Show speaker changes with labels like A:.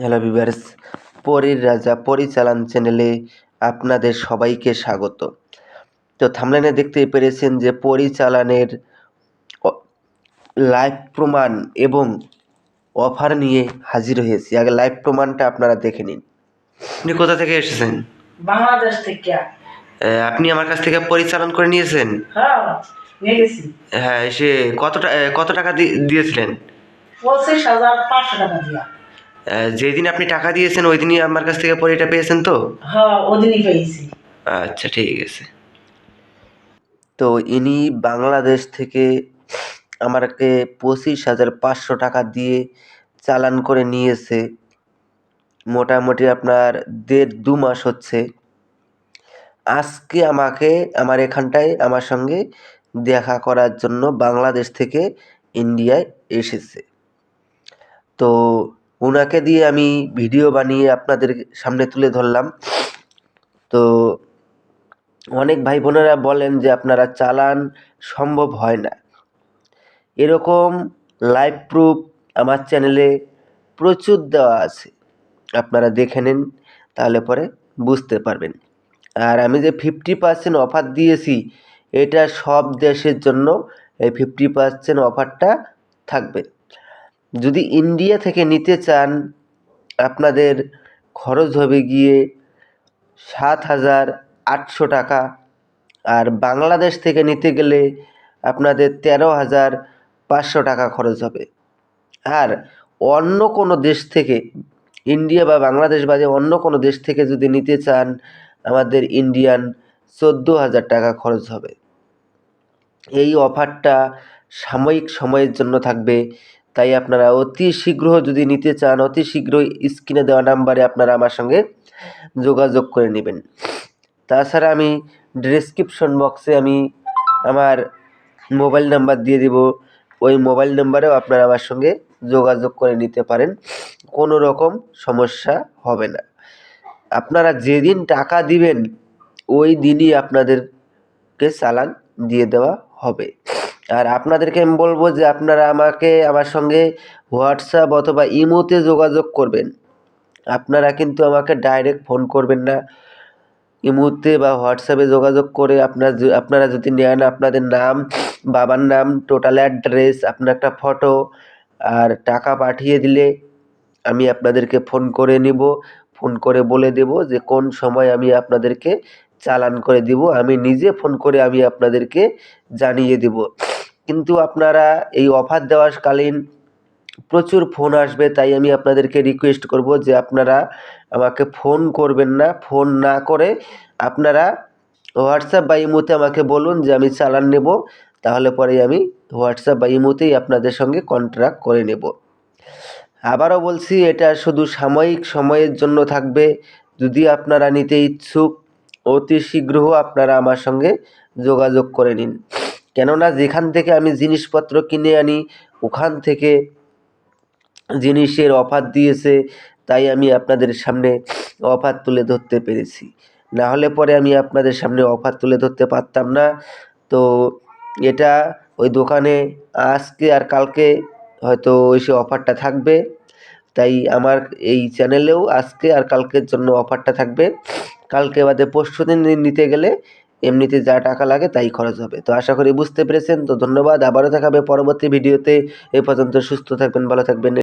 A: Hello viewers পরীর রাজা পরিচালন চ্যানেলে আপনাদের সবাইকে স্বাগত। তো থামলাইনে দেখতে পেরেছেন যে পরিচালনের লাইভ প্রমাণ এবং অফার নিয়ে হাজির হয়েছি। আগে লাইভ প্রমাণটা আপনারা দেখে নিন। আপনি কোথা থেকে এসেছেন?
B: বাংলাদেশ থেকে।
A: আপনি আমার কাছ থেকে পরিচালন করে নিয়েছেন?
B: হ্যাঁ
A: হ্যাঁ সে কত কত টাকা দিয়েছিলেন?
B: পঁচিশ হাজার পাঁচশো টাকা দিয়া।
A: যেদিন আপনি টাকা দিয়েছেন ওই দিনই আমার কাছ থেকে পরিটা পেয়েছেন তো?
B: হ্যাঁ ওদিনই পেয়েছি।
A: আচ্ছা ঠিক আছে। তো ইনি বাংলাদেশ থেকে আমাকে পঁচিশ হাজার পাঁচশো টাকা দিয়ে চালান করে নিয়েছে। মোটামুটি আপনার দেড় দু মাস হচ্ছে। আজকে আমাকে আমার এখানটায় আমার সঙ্গে দেখা করার জন্য বাংলাদেশ থেকে ইন্ডিয়ায় এসেছে। তো ওনাকে দিয়ে আমি ভিডিও বানিয়ে আপনাদের সামনে তুলে ধরলাম। তো অনেক ভাই বোনেরা বলেন যে আপনারা চালান সম্ভব হয় না। এরকম লাইভ প্রুফ আমার চ্যানেলে প্রচুর দেওয়া আছে। আপনারা দেখে নিন, তাহলে পরে বুঝতে পারবেন। আর আমি যে ফিফটি পার্সেন্ট অফার দিয়েছি, এটা সব দেশের জন্য এই ফিফটি পার্সেন্ট অফারটা থাকবে। যদি ইন্ডিয়া থেকে নিতে চান, আপনাদের খরচ হবে গিয়ে সাত হাজার আটশো টাকা। আর বাংলাদেশ থেকে নিতে গেলে আপনাদের তেরো হাজার পাঁচশো টাকা খরচ হবে। আর অন্য কোনো দেশ থেকে ইন্ডিয়া বা বাংলাদেশ বাদে অন্য কোনো দেশ থেকে যদি নিতে চান, আমাদের ইন্ডিয়ান চোদ্দ হাজার টাকা খরচ হবে। এই অফারটা সাময়িক সময়ের জন্য থাকবে। তাই আপনারা অতি শীঘ্র যদি নিতে চান, অতি শীঘ্রই স্ক্রিনে দেওয়া নাম্বারে আপনারা আমার সঙ্গে যোগাযোগ করে নেবেন। তাছাড়া আমি ডেসক্রিপশন বক্সে আমি আমার মোবাইল নাম্বার দিয়ে দেব। ওই মোবাইল নাম্বারেও আপনারা আমার সঙ্গে যোগাযোগ করে নিতে পারেন। কোনো রকম সমস্যা হবে না। আপনারা যেদিন টাকা দিবেন, ওই দিনই আপনাদেরকে চালান দিয়ে দেওয়া হবে। আর আপনাদেরকে আমি বলব যে আপনারা আমাকে, আমার সঙ্গে হোয়াটসঅ্যাপ অথবা ইমোতে যোগাযোগ করবেন। আপনারা কিন্তু আমাকে ডাইরেক্ট ফোন করবেন না। ইমোতে বা হোয়াটসঅ্যাপে যোগাযোগ করে আপনার আপনারা যদি নেন আপনাদের নাম, বাবার নাম টোটাল অ্যাড্রেস আপনার একটা ফটো আর টাকা পাঠিয়ে দিলে আমি আপনাদেরকে ফোন করে নিব। ফোন করে বলে দেব যে কোন সময় আমি আপনাদেরকে চালান করে দিব। আমি নিজে ফোন করে আমি আপনাদেরকে জানিয়ে দেব। কিন্তু আপনারা এই অফার দেওয়াকালীন প্রচুর ফোন আসবে, তাই আমি আপনাদেরকে রিকোয়েস্ট করব যে আপনারা আমাকে ফোন করবেন না ফোন না করে আপনারা হোয়াটসঅ্যাপ বা ইমোতে আমাকে বলুন যে আমি চালান নেব, তাহলে পরে আমি হোয়াটসঅ্যাপ বা ইমোতেই আপনাদের সঙ্গে কন্ট্রাক্ট করে নেব। আবারও বলছি, এটা শুধু সাময়িক সময়ের জন্য থাকবে, যদি আপনারা নিতে ইচ্ছুক, অতি শীঘ্র আপনারা আমার সঙ্গে যোগাযোগ করে নিন। কেননা যেখান থেকে আমি জিনিসপত্র কিনে আনি, ওখান থেকে জিনিসের অফার দিয়েছে, তাই আমি আপনাদের সামনে অফার তুলে ধরতে পেরেছি। না হলে পরে আমি আপনাদের সামনে অফার তুলে ধরতে পারতাম না। তো এটা ওই দোকানে আজকে আর কালকে হয়তো ওই সে অফারটা থাকবে। তাই আমার এই চ্যানেলেও আজকে আর কালকের জন্য অফারটা থাকবে। কালকে বাদে পরশু দিন নিতে গেলে এমনিতে যা টাকা লাগে তাই খরচ হবে। তো আশা করি বুঝতে পেরেছেন। তো ধন্যবাদ। আবারও দেখাবে পরবর্তী ভিডিওতে। এ পর্যন্ত সুস্থ থাকবেন, ভালো থাকবেন।